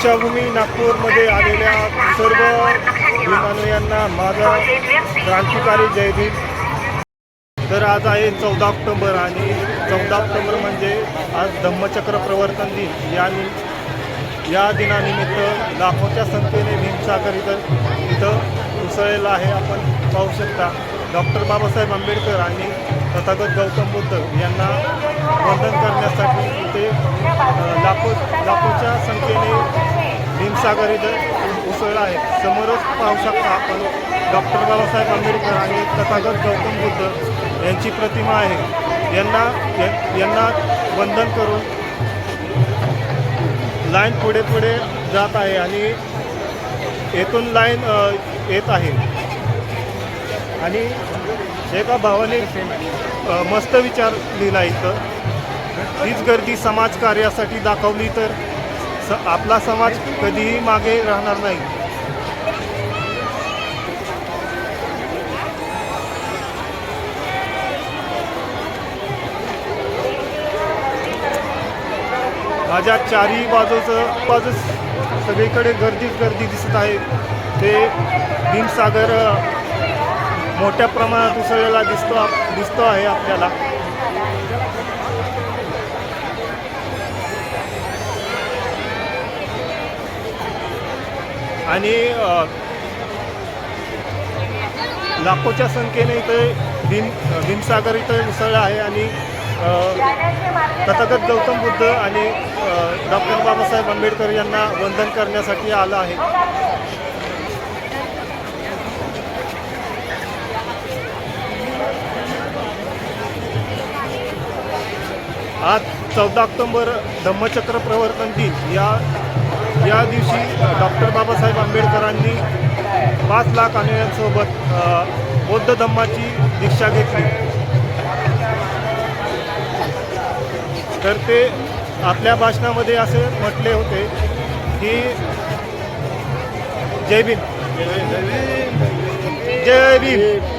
दीक्षाभूमी नागपूरमध्ये आलेल्या सर्व विमानयांना माझा क्रांतिकारी जयदीप तर आज आहे चौदा ऑक्टोबर आणि चौदा ऑक्टोबर म्हणजे आज धम्मचक्र प्रवर्तन दिन. या नि या दिनानिमित्त लाखोच्या संख्येने भीमसागर इथं इथं उसळलेला आहे आपण पाहू शकता. डॉक्टर बाबासाहेब आंबेडकर आणि तथागत गौतम बुद्ध यांना वंदन करण्यासाठी इथे अ, लाखो लाखोच्या संख्येने भीमसागर इथं उसळला आहे समोरच पाहू शकता आपण डॉक्टर बाबासाहेब आंबेडकर आणि तथागत गौतम बुद्ध यांची प्रतिमा आहे. यांना यांना वंदन करून लाईन पुढे पुढे जात आहे आणि येथून लाईन येत आहे. आणि एका भावाने मस्त विचार लिहिला इथं. हीच गर्दी समाजकार्यासाठी दाखवली तर स आपला समाज कधीही मागे राहणार नाही. माझ्या चारही बाजूचं बाजूस सगळीकडे गर्दीच गर्दी दिसत आहे. ते भीमसागर मोठ्या प्रमाणात उसळलेला दिसतो दिसतो आहे आपल्याला. आणि लाखोच्या संख्येने इथे भीम भीमसागर इथं उसळला आहे आणि तथागत गौतम बुद्ध आणि डॉक्टर बाबासाहेब आंबेडकर यांना वंदन करण्यासाठी आलं आहे. आज चौदा ऑक्टोबर धम्मचक्र प्रवर्तन दिन. या या दिवशी डॉक्टर बाबासाहेब आंबेडकरांनी पाच लाख अनुयांसोबत बौद्ध धम्माची दीक्षा घेतली. तर ते आपल्या भाषणामध्ये असे म्हटले होते की जय भीम. जय भीम.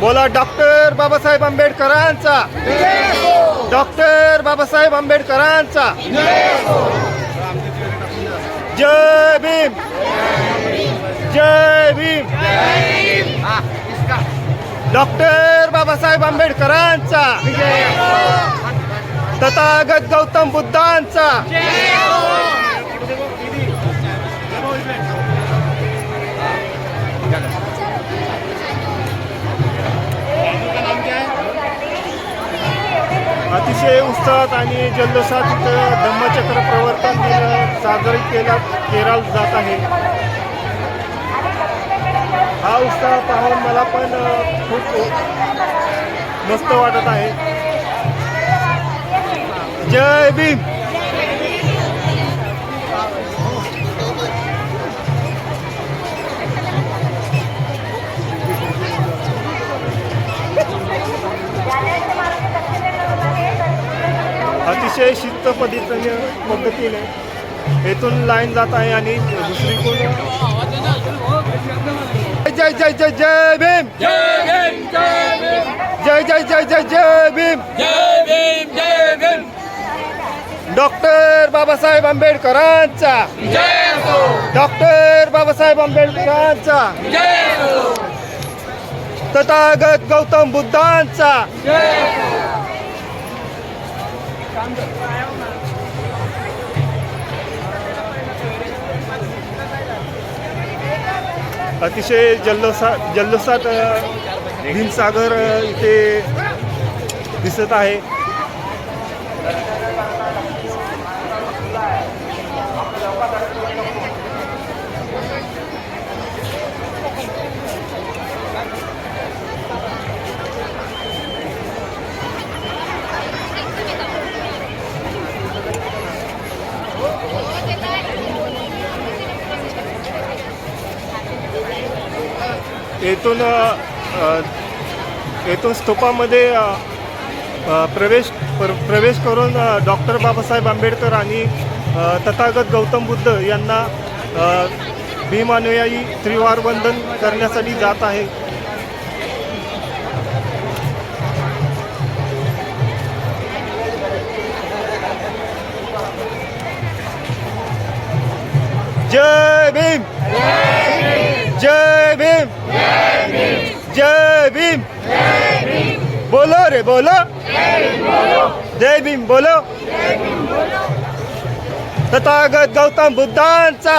बोला डॉक्टर बाबासाहेब आंबेडकरांचा. डॉक्टर बाबासाहेब आंबेडकरांचा. जय भीम. जय भीम. डॉक्टर बाबासाहेब आंबेडकरांचा. तथागत गौतम बुद्धांचा. उत्साहात आणि जल्लोषात इथं धम्मचक्र प्रवर्तन दिन साजरी केला केला जात आहे. हा उत्साह पाहून मला पण खूप मस्त वाटत आहे. जय भीम! अतिशय शिस्त पद्धतीने पद्धतीने येथून लाईन जात आहे आणि दुसरी जय जय जय जय जय भीम! जय जय जय जय जय भीम! डॉक्टर बाबासाहेब आंबेडकरांचा डॉक्टर बाबासाहेब आंबेडकरांचा तथागत गौतम बुद्धांचा जय अतिशय जल्लोषा जल्लोषात भीमसागर इथे दिसत आहे. येथून येथून स्तूपामध्ये प्रवेश प्र प्रवेश करून डॉक्टर बाबासाहेब आंबेडकर आणि तथागत गौतम बुद्ध यांना भीमानुयायी त्रिवार वंदन करण्यासाठी जात आहे. जय भीम! जय जय भीम. बोलो रे बोलो. जय भीम बोलो. तथागत गौतम बुद्धांचा.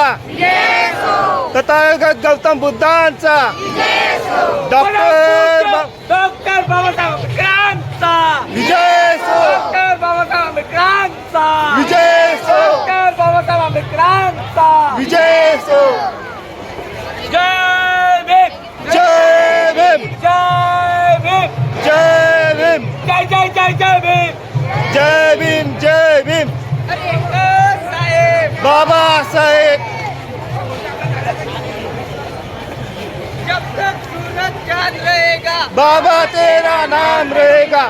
तथागत गौतम बुद्धांचा. डॉक्टर डॉक्टर बाबासाहेब आंबेडकरांचा. विजय डॉक्टर बाबासाहेब आंबेडकरांचा विजय सो डॉक्टर बाबासाहेब आंबेडकरांचा विजय सो जय भीम जय भीम जय भीम जय भीम जय जय जय जय भीम. जय भीम जय भीम. साहेब. बाबासाहेब जब तक सूरज चांद रहेगा। बाबा तेरा नाम रहेगा.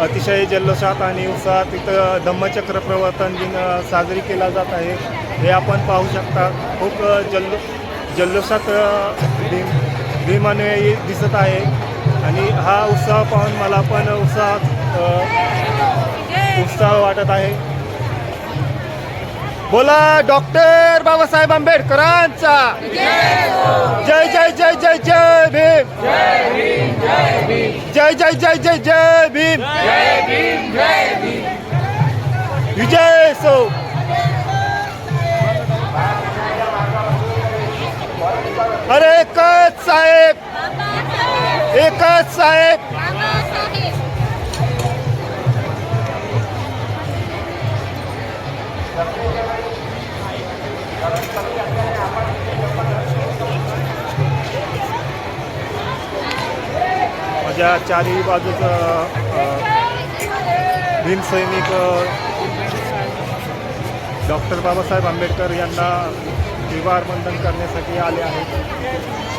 अतिशय जल्लोषात आणि उत्साहात इथं धम्मचक्र प्रवर्तन दिन साजरी केला जात आहे. हे आपण पाहू शकता. खूप जल्लो जल्लोषात भीम भीमानुयायी दिसत आहे. आणि हा उत्साह पाहून मला पण उत्साह उत्साह वाटत आहे. बोला डॉक्टर बाबासाहेब आंबेडकरांचा. जय जय जय जय जय भीम. जय जय जय जय जय भीम. विजय सो. अरे कच साहेब. एकच साहेब माझ्या चारही बाजूचं भीमसैनिक डॉक्टर बाबासाहेब आंबेडकर यांना विवाह बंधन करण्यासाठी आले आहेत.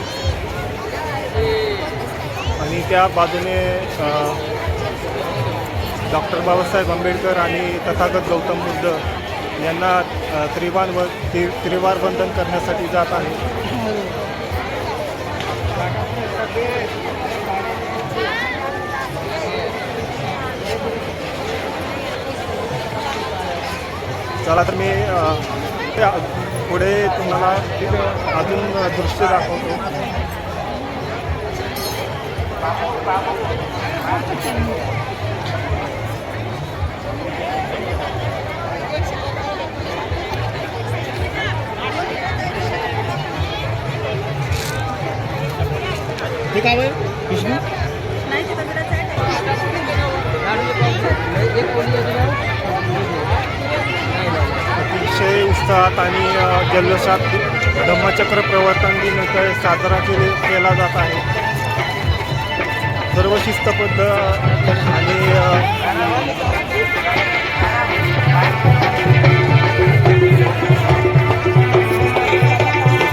आणि त्या बाजूने डॉक्टर बाबासाहेब आंबेडकर आणि तथागत गौतम बुद्ध यांना त्रिवान त्रिवार व त्रि त्रिवार बंधन करण्यासाठी जात आहे. चला तर मी त्या पुढे तुम्हाला अजून दृश्य दाखवतो. हे काय आहे? विष्णू अतिशय उत्साहात आणि जल्लोषात धम्मचक्र प्रवर्तन दिन साजरा केले केला जात आहे सर्व शिस्तबद्ध आणि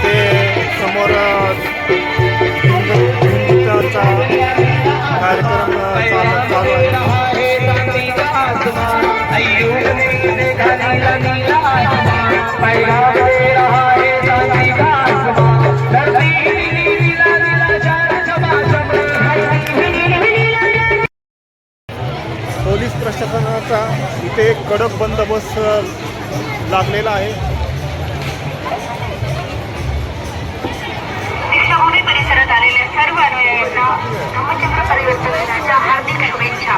ते समोर हिंदुत्वाचा कार्यक्रम चालू आहे. प्रशासनाचा इथे कडक बंदोबस्त लागलेला आहे. दीक्षाभूमी परिसरात आलेल्या सर्व अनुयायांना धम्मचक्र परिवर्तन दिनाच्या हार्दिक शुभेच्छा.